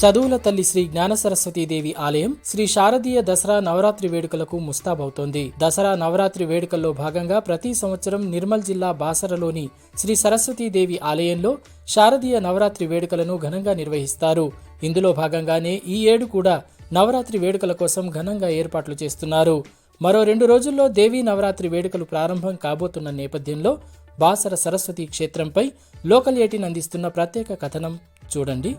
చదువుల తల్లి శ్రీ జ్ఞాన దేవి ఆలయం శ్రీ శారదీయ దసరా నవరాత్రి వేడుకలకు ముస్తాబవుతోంది. దసరా నవరాత్రి వేడుకల్లో భాగంగా ప్రతి సంవత్సరం నిర్మల్ జిల్లా బాసరలోని శ్రీ సరస్వతీదేవి ఆలయంలో శారదీయ నవరాత్రి వేడుకలను ఘనంగా నిర్వహిస్తారు. ఇందులో భాగంగానే ఈ ఏడు కూడా నవరాత్రి వేడుకల కోసం ఘనంగా ఏర్పాట్లు చేస్తున్నారు. మరో రెండు రోజుల్లో దేవీ నవరాత్రి వేడుకలు ప్రారంభం కాబోతున్న నేపథ్యంలో బాసర సరస్వతి క్షేత్రంపై లోకల్ ఎయిటీన్ అందిస్తున్న ప్రత్యేక కథనం చూడండి.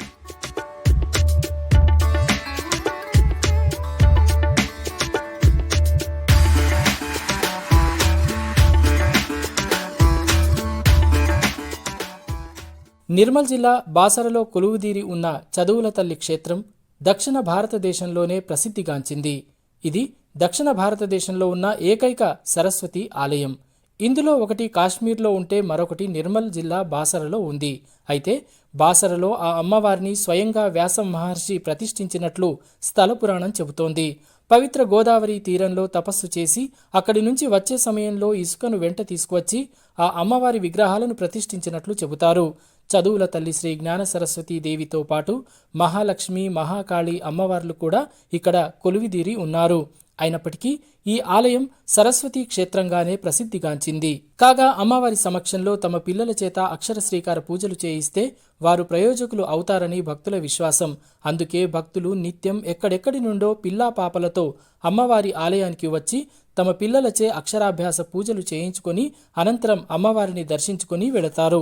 నిర్మల్ జిల్లా బాసరలో కొలువుదీరి ఉన్న చదువుల తల్లి క్షేత్రం దక్షిణ భారతదేశంలోనే ప్రసిద్ధిగాంచింది. ఇది దక్షిణ భారతదేశంలో ఉన్న ఏకైక సరస్వతి ఆలయం. ఇందులో ఒకటి కాశ్మీర్లో ఉంటే మరొకటి నిర్మల్ జిల్లా బాసరలో ఉంది. అయితే బాసరలో ఆ అమ్మవారిని స్వయంగా వ్యాసం మహర్షి ప్రతిష్ఠించినట్లు స్థల పురాణం చెబుతోంది. పవిత్ర గోదావరి తీరంలో తపస్సు చేసి అక్కడి నుంచి వచ్చే సమయంలో ఇసుకను వెంట తీసుకువచ్చి ఆ అమ్మవారి విగ్రహాలను ప్రతిష్ఠించినట్లు చెబుతారు. చదువుల తల్లి శ్రీ జ్ఞాన సరస్వతీ దేవితో పాటు మహాలక్ష్మి మహాకాళి అమ్మవార్లు కూడా ఇక్కడ కొలువిదీరి ఉన్నారు. అయినప్పటికీ ఈ ఆలయం సరస్వతీ క్షేత్రంగానే ప్రసిద్ధిగాంచింది. కాగా అమ్మవారి సమక్షంలో తమ పిల్లల చేత అక్షర శ్రీకార పూజలు చేయిస్తే వారు ప్రయోజకులు అవుతారని భక్తుల విశ్వాసం. అందుకే భక్తులు నిత్యం ఎక్కడెక్కడి నుండో పిల్లా పాపలతో అమ్మవారి ఆలయానికి వచ్చి తమ పిల్లలచే అక్షరాభ్యాస పూజలు చేయించుకొని అనంతరం అమ్మవారిని దర్శించుకొని వెళతారు.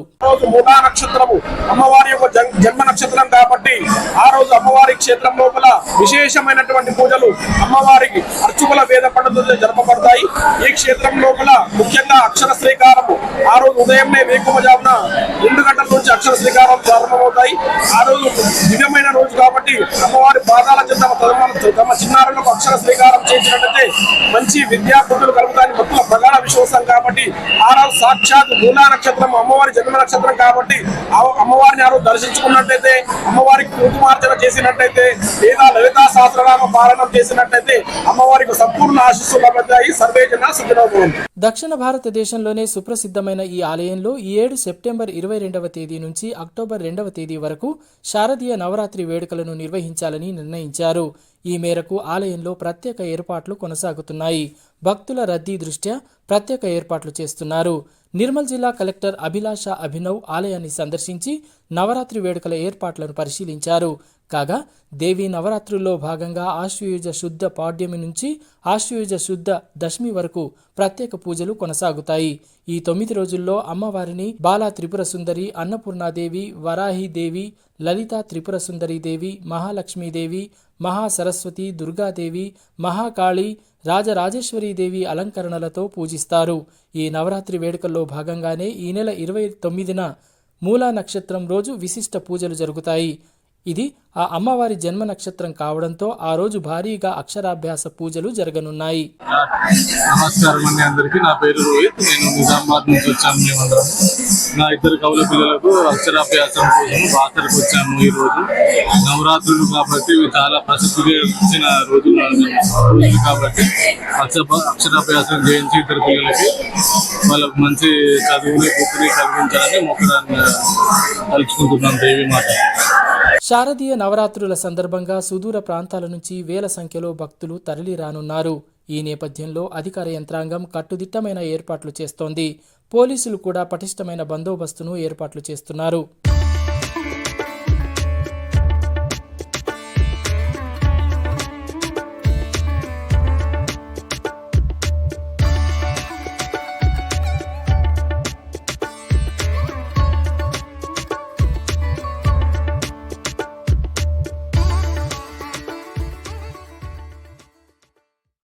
అమ్మవారి యొక్క జన్మ నక్షత్రం కాబట్టి ఆ రోజు అమ్మవారి క్షేత్రం లోపల విశేషమైనటువంటి పూజలు అమ్మవారికి అర్చుకుల వేద పండుగలు జరపబడతాయి. ఈ క్షేత్రం లోపల ముఖ్యంగా అక్షర శ్రీకారము. ఆ రోజు ఉదయంనే వేకువజామున రెండు గంటల నుంచి అక్షర శ్రీకారం ప్రారంభమవుతాయి. ఆ రోజు దివ్యమైన రోజు కాబట్టి అమ్మవారి పాదాల చెంత తమ చిన్నారులకు అక్షర శ్రీకారం చేసినట్లయితే మంచి విద్యా బుద్ధులు కలుగుతాయని భక్తుల ప్రగాఢ విశ్వాసం కాబట్టి ఆ రోజు సాక్షాత్ మూలా నక్షత్రం అమ్మవారి జన్మ నక్షత్రం కాబట్టి ఆ అమ్మవారిని ఆ రోజు అమ్మవారి అమ్మవారికి కుంకుమార్చన చేసినట్టయితే లేదా లలితా సహస్రనామ పాలనం చేసినట్టయితే అమ్మవారికి సంపూర్ణ ఆశీస్సులు లభిస్తాయి సర్వేజన జన దక్షిణ భారతదేశంలోనే సుప్రసిద్ధమైన ఈ ఆలయంలో ఈ ఏడు సెప్టెంబర్ ఇరవై రెండవ తేదీ నుంచి అక్టోబర్ రెండవ తేదీ వరకు శారదీయ నవరాత్రి వేడుకలను నిర్వహించాలని నిర్ణయించారు. ఈ మేరకు ఆలయంలో ప్రత్యేక ఏర్పాట్లు కొనసాగుతున్నాయి. భక్తుల రద్దీ దృష్ట్యా ప్రత్యేక ఏర్పాట్లు చేస్తున్నారు. నిర్మల్ జిల్లా కలెక్టర్ అభిలాష అభినవ్ ఆలయాన్ని సందర్శించి నవరాత్రి వేడుకల ఏర్పాట్లను పరిశీలించారు. కాగా దేవీ నవరాత్రుల్లో భాగంగా ఆశ్వయుజ శుద్ధ పాడ్యమి నుంచి ఆశ్వయుజ శుద్ధ దశమి వరకు ప్రత్యేక పూజలు కొనసాగుతాయి. ఈ తొమ్మిది రోజుల్లో అమ్మవారిని బాలా త్రిపుర సుందరి అన్నపూర్ణాదేవి వరాహిదేవి లలిత త్రిపుర సుందరి దేవి మహాలక్ష్మీదేవి మహాసరస్వతి దుర్గాదేవి మహాకాళి రాజరాజేశ్వరీదేవి అలంకరణలతో పూజిస్తారు. ఈ నవరాత్రి వేడుకల్లో భాగంగానే ఈ నెల ఇరవై తొమ్మిదిన మూలా నక్షత్రం రోజు విశిష్ట పూజలు జరుగుతాయి. ఇది ఆ అమ్మవారి జన్మ నక్షత్రం కావడంతో ఆ రోజు భారీగా అక్షరాభ్యాస పూజలు జరగనున్నాయి. నమస్కారం అండి అందరికీ. నా పేరు రోహిత్. నేను నిజామాబాద్ నుంచి వచ్చాను మేమందరం. నా ఇద్దరు కవుల పిల్లలకు అక్షరాభ్యాసం కోసం బాసరకు వచ్చాము ఈ రోజు నవరాత్రులు కాబట్టి ఇవి చాలా ప్రసిద్ధిగా వచ్చిన రోజులు రోజులు కాబట్టి అక్షరాభ్యాసం చేయించి ఇద్దరు పిల్లలకి వాళ్ళకు మంచి చదువుని బుక్ని కలిగించాలని మొక్కడాన్ని తలుచుకుంటున్నాం దేవి మాట శారదీయ నవరాత్రుల సందర్భంగా సుదూర ప్రాంతాల నుంచి వేల సంఖ్యలో భక్తులు తరలి రానున్నారు. ఈ నేపథ్యంలో అధికార యంత్రాంగం కట్టుదిట్టమైన ఏర్పాట్లు చేస్తోంది. పోలీసులు కూడా పటిష్టమైన బందోబస్తును ఏర్పాట్లు చేస్తున్నారు.